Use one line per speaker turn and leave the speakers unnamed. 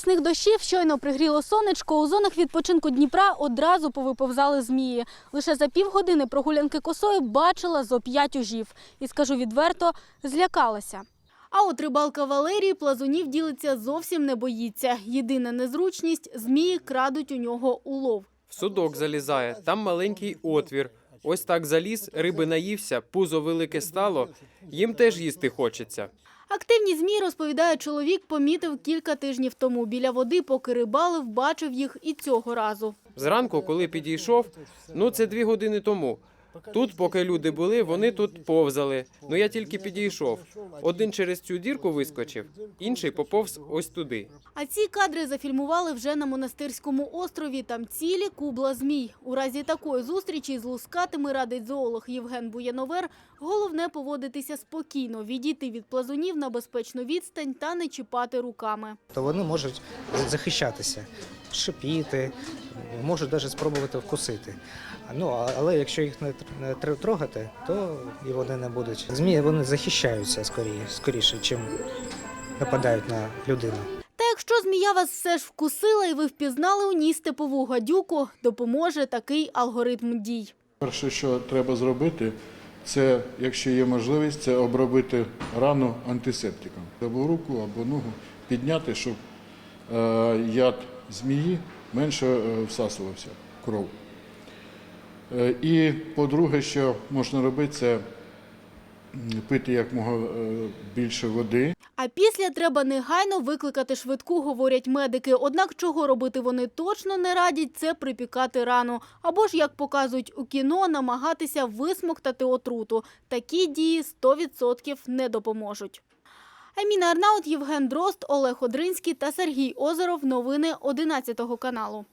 рясних дощів щойно пригріло сонечко. У зонах відпочинку Дніпра одразу повиповзали змії. Лише за півгодини прогулянки косою бачила зо п'ять ужів. І скажу відверто, злякалася. А от рибалка Валерій плазунів ділиться зовсім не боїться. Єдина незручність змії крадуть у нього улов.
В судок залізає, там маленький отвір. Ось так заліз, риби наївся, пузо велике стало. Їм теж їсти хочеться.
Активні змі розповідає чоловік, помітив кілька тижнів тому. Біля води, поки рибалив, бачив їх і цього разу.
Зранку, коли підійшов, ну це дві години тому. Тут, поки люди були, вони тут повзали. Ну я тільки підійшов. Один через цю дірку вискочив, інший поповз ось туди.
А ці кадри зафільмували вже на монастирському острові. Там цілі кубла змій. У разі такої зустрічі з лускатими радить зоолог Євген Буяновер. Головне поводитися спокійно, відійти від плазунів на безпечну відстань та не чіпати руками.
то вони можуть захищатися, шипіти, можуть навіть спробувати вкусити. Ну, але якщо їх не тр- не тр- трогати, то і вони не будуть. Змії вони захищаються скоріше, скоріше, чим нападають на людину.
Та якщо змія вас все ж вкусила і ви впізнали у ній степову гадюку, допоможе такий алгоритм дій.
Перше, що треба зробити, це, якщо є можливість, це обробити рану антисептиком. Або руку, або ногу підняти, щоб е, яд змії менше е, всасувався кров. Е, і по-друге, що можна робити, це пити якмога е, більше води.
А після треба негайно викликати швидку, говорять медики. Однак чого робити вони точно не радять, це припікати рану. Або ж, як показують у кіно, намагатися висмоктати отруту. Такі дії 100% не допоможуть. Аміна Арнаут, Євген Дрозд, Олег Одринський та Сергій Озеров. Новини 11 каналу.